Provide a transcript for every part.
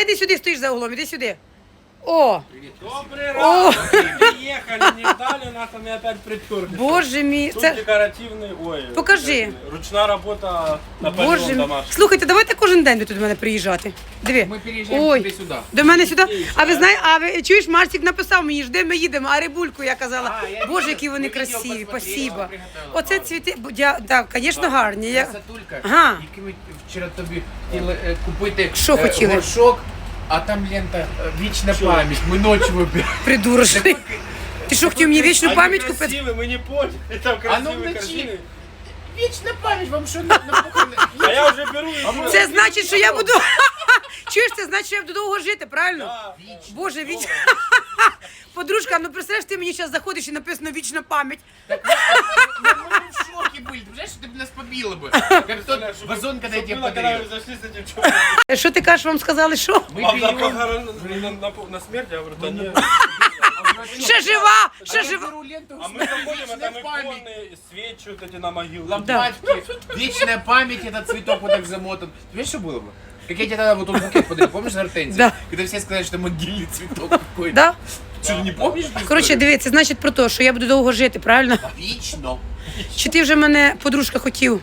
Давай іди сюди, стоїш за углом, іди сюди. О, Добрый О. раз! Приехали, не ждали нас, а мы опять приперли. боже мій. Тут Це... декоративный, ой. Покажи. как, Ручная работа на Боже мій. домашний. Слухайте, давайте кожен день будете до мене приїжджати. Диви. Ми переїжджаємо Ой, туди сюди. До мене сюди. А ви знаєте, а ви чуєш, Марсик написав мені, жди, ми їдемо, а рибульку я казала. А, я Боже, відео- які вони ми відео красиві, посмотрели, спасибо. я приготувала. Оце цвіти, бо я, так, звісно, гарні. Я... Красотулька, Ага. які ми вчора тобі хотіли е, купити Що е, хотіли? горшок, а там лента е, вічна пам'ять. Ми ночі вибирали. Придурочний. Ти що, хотів мені вічну Они пам'ять купити? красивые, мы не поняли. Там А ну красивые вночі. картины. Вічна пам'ять, вам що на, на похорони? А я уже беру и Це значить, що я буду. Чуєш, це значить, що я буду довго жити, правильно? Да. Боже, віч. Подружка, ну представляєш, ти мені зараз заходиш і написано вічна пам'ять. Мы, мы в шоке были. Ты знаешь, что ты бы нас побила бы. Как тот вазон, когда я Чтоб тебе было, когда подарил. вы зашли с этим чуваком. Що ти кажеш, вам сказали, що? Мы Вам там берем... похорон- на, на, на смерть? Я говорю, да нет. Ще жива, А ще я жива. беру ленту, А мы заходим, а там вечная память. иконы, свечи вот эти на могилу. Лампадки, вечная память, этот цветок вот так замотан. Ты Понимаешь, что было бы? Как я тебе тогда вот тот букет подарил, помнишь, гортензию? Да. Когда все сказали, что могильный цветок какой-то. Да? Что, ты не помнишь? эту Коротше, историю? дивіться, значить про те, що я буду довго жити, правильно? Вечно. Чи ти вже мене подружка хотів?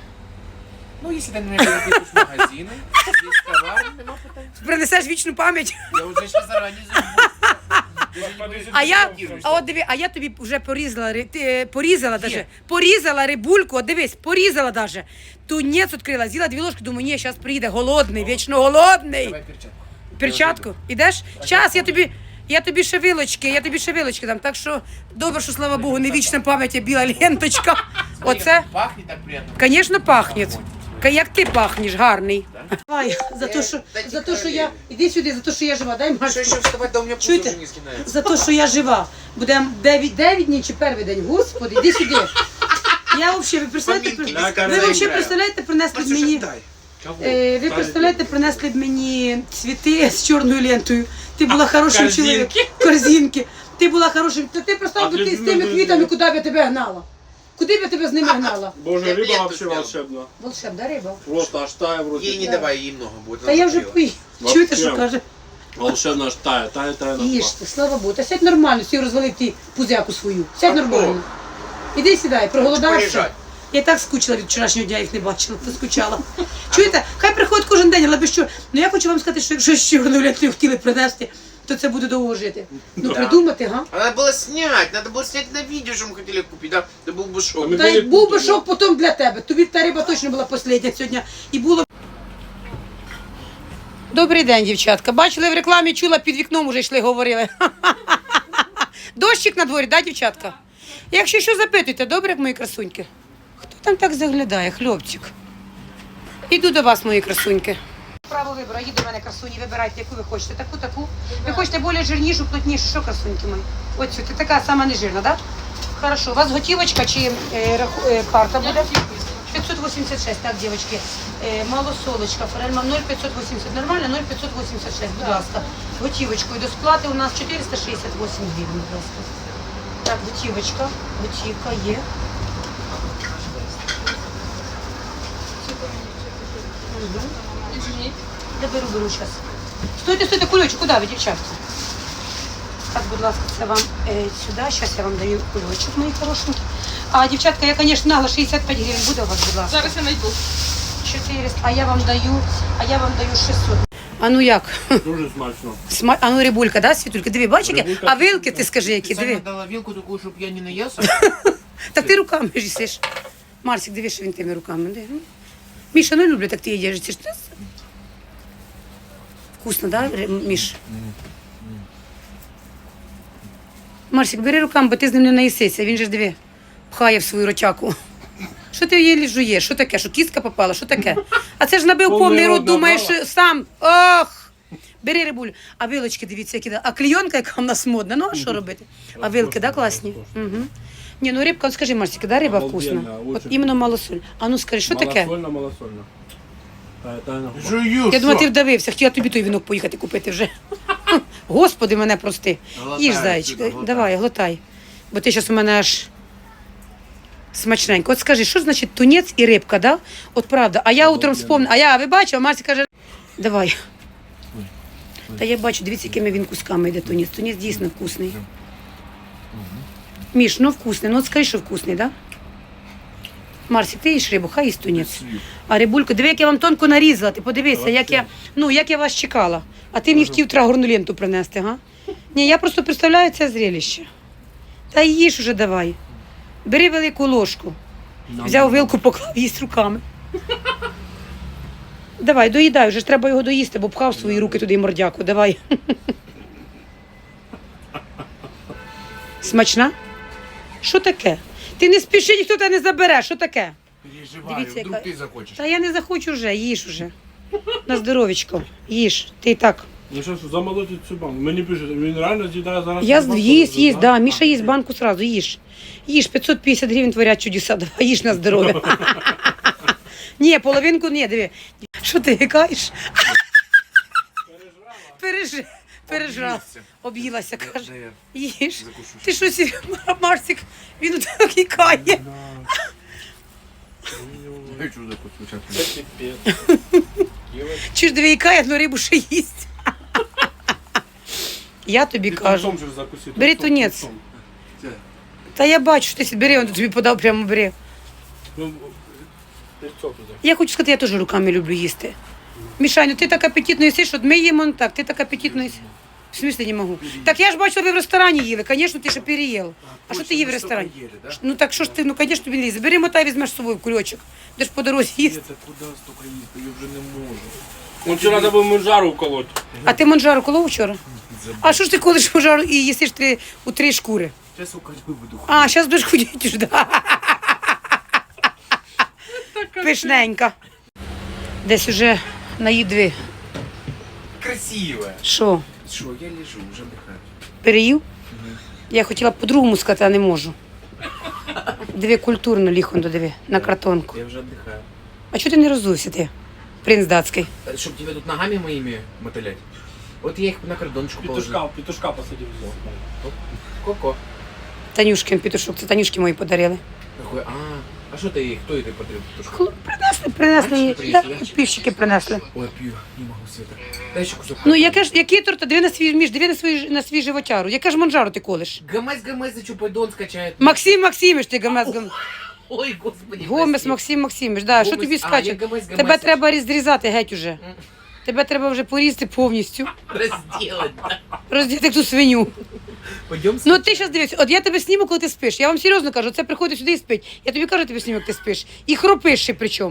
Ну, если ты, например, выпьешь магазины, здесь товар, нема питань. Принесеш вічну пам'ять. Я уже сейчас заранее забыл. А я, а от диви, а я тобі вже порізала, ри- ти, е, порізала даже, порізала рибульку, от дивись, порізала даже. Тунець відкрила, з'їла дві ложки, думаю, ні, зараз приїде голодний, вічно голодний. Давай перчатку. Перчатку, ідеш? Зараз я тобі, я тобі ще вилочки, я тобі ще вилочки дам. Так що добре, що слава Богу, не вічна пам'ять, а біла ленточка. Оце, как Пахнет так приятно. звісно, пахне. Як ти пахнеш, гарний. Давай, за те, що, за те, що я, іди сюди, за те, що я жива, дай Что Машку. еще вставать, да у меня пульс Чуєте? За те, що я жива. Будемо 9, 9 днів чи перший день. Господи, іди сюди. Я взагалі, ви представляєте, ви взагалі представляєте, принесли мені? Е, ви представляєте, принесли б мені цвіти з чорною лентою. Ти була хорошим Корзинки. чоловіком. Корзинки. Ти була хорошим. Та ти представ би ти з тими квітами, куди б я тебе гнала. Куди б я тебе з ними гнала? Боже, Я рыба вообще волшебна. Волшебна риба. Просто аж тая в Ей не давай, ей много будет. Та я вже пий. Чуєте, що каже? Волшебно аж тая, тая, тая Їжте, слава Богу. Та сядь нормально, всі розвалив ти пузяку свою. Сядь нормально. Іди сідай, проголодався. Полежать. Я і так скучила від вчорашнього дня, їх не бачила, то скучала. Чуєте, хай приходять кожен день, але без що. Ну я хочу вам сказати, що якщо ще одну ленту хотіли принести, то це буде довго жити. Ну Да. придумати, га? А Надо было снять, надо было снять на видео, что мы хотели купить, да? Это был бы шок. А мы Та й перепутали. був би шок потім для тебе. Тобі та риба точно була остання сьогодні. І було. Добрий день, дівчатка. Бачили в рекламі, чула під вікном уже йшли, говорили. Дощик на дворі, да, дівчатка? Якщо що запитуйте, добре, як мої красуньки? Там так заглядає, хлопчик? Іду до вас, мої красуньки. Право вибору, їдь до мене красуні, вибирайте, яку ви хочете. Таку, таку. Ви хочете більш жирнішу, плотнішу, що красуньки мої? Цю, ти така сама нежирна, так? Да? Хорошо, у вас готівочка чи е, раху- е, карта буде? 586, так, дівчатки. Е, малосолочка, форельма 0,580. Нормально? 0,586, будь ласка. Готівочкою до сплати у нас 468 гривень, будь ласка. Так, готівочка, готівка є. Я беру, беру зараз. Стойте, стойте, кульочок, куди ви, дівчатки? Так, будь ласка, це вам е, сюди. Зараз я вам даю кульочок, мої хороші. А, дівчатка, я, звісно, нагла 65 гривень буде у вас, будь ласка. Зараз я знайду. 400, а я вам даю, а я вам даю 600. А ну як? Дуже смачно. Сма... А ну рибулька, да, Світулька? Диви, бачиш, які? Рибулька а вилки ти скажи, які, Специально диви. дала вилку такую, чтобы я не наелся. Так ти руками ж їсиш. Марсик, диви, що він тими руками. Диви. Міша, ну люблю, так ти їдеш. Це ж ти- Вкусно, да, Міш? Марсик, бери руками, бо ти з ним не наїсися. Він же ж диви, пхає в свою ротяку. Що ти її жуєш? Що таке? Що кістка попала? Що таке? А це ж набив Повний рот, думаєш, сам. Ох! Бери рибулю. А вилочки, дивіться, які. да. А клейонка, яка в нас модна, ну а що робити? А вилки, да, класні? Угу. Ні, ну рибка, от скажи, Марсик, да, риба вкусна? От іменно малосоль. А ну скажи, що таке? Малосольно, малосольно. На Жую, Я думаю, ти вдавився, хотіла тобі той вінок поїхати купити вже. Господи, мене прости. Їж, зайчик, давай, глотай. Бо ти зараз у мене аж смачненько. От скажи, що значить тунець і рибка, да? От правда. А я утром вспомнила, а я, ви бачили, Марсі каже, давай. Та я бачу, дивіться, якими він кусками йде туніс. Туніс дійсно вкусний. Міш, ну вкусний. Ну от скажи, що вкусний, так? Да? Марсі, ти їш рибу, хай їсть. А рибульку, диви, як я вам тонко нарізала. Ти подивися, як я, ну, як я вас чекала. А ти мені хотів трагорну ленту принести, га? Ні, я просто представляю це зрелище. Та їж уже давай. Бери велику ложку. Взяв вилку, поклав, їсть руками. Давай, доїдай, вже ж треба його доїсти, бо пхав свої руки туди мордяку. Давай. Смачна? Що таке? Ти не спіши, ніхто тебе не забере. Що таке? Переживаю, Дивіться, вдруг яка- ти захочеш. Та я не захочу вже, їж уже. На здоровечко. Їж. Ти і так. Ну що ж, замолотить цю банку. Мені пишуть, він реально з'їдає зараз. Я цю банку, їсть, їсть, да. Міша їсть банку сразу, їж. Їж, 550 гривень творять чудеса, давай, їж на здоров'я. Ні, половинку ні, диви. Що ти гикаєш? Пережи. Пережрав. Об'їлася, каже. Де я Їж. закушу Ти щось, Марсик, він чудо закушу. Це щас. піпець. Чи ж диви гікає, но рибу ще їсть. Я тобі кажу. же закуси. Бери тунцом, тунець. тунцом. Це. Та я бачу, що ти бери, он тобі подав прямо бери. Ну, туди. Я хочу сказати, я теж руками люблю їсти. Мішаню, ти так апетитно їсиш, от ми їмо ну так, ти так апетитно їсиш. В смысле не можу. Так я ж бачила, ви в ресторані їли. Звісно, ти ще переїв. А що ти їв в ресторані? Ну так що ж ти, ну звісно, тобі не лізе. Бери мотай, візьмеш з собою в кульочок. Де ж по дорозі їсти. Це куди стільки їсти? Я вже не можу. Он вчора забув манжару вколоть. А ти манжару колов вчора? А що ж ти колиш манжару і їсиш три, у три шкури? Зараз у кальби буду А, зараз будеш худіти ж, да. Пишненька. Десь уже наїд дві. Красиво. Що, Що, я лежу, вже дихаю. переїв? Я хотіла б по-другому сказати, а не можу. Диви культурно ліхонько диви, на картонку. Я вже віддихаю. А чого ти не розувся ти, принц датський? Щоб тебе тут ногами моими мотылять. Вот я їх на кордончику положил. Петушка, петушка посадив. Ко-ко. Танюшкин петушок, це Танюшки мої подарили. Такой, а, а що ти, хто ти потрібен? петушку? Принесли, принесли. Принесли, Да, підписчики принесли. Ой, п'ю, не можу, Света. Дай ще кусок. Ну, яке ж, який торт, диви на свій між, диви на свій, на свій животяру. Яке ж манжару ти колиш? Гамес, гамес, за чупайдон скачает. Максим Максимович, ти гомес, гомес. Ой, господи. Гомес. Максим Максимович, да, що тобі скаче? Тебе треба розрізати геть уже. Тебе треба вже порізати повністю. Разделать, да. Роздіти ту свиню. Пойдем Ну ти зараз дивись, от я тебе сніму, коли ти спиш. Я вам серйозно кажу, це приходить сюди і спить. Я тобі кажу, тебе сніму, як ти спиш. І хропиш ще причому.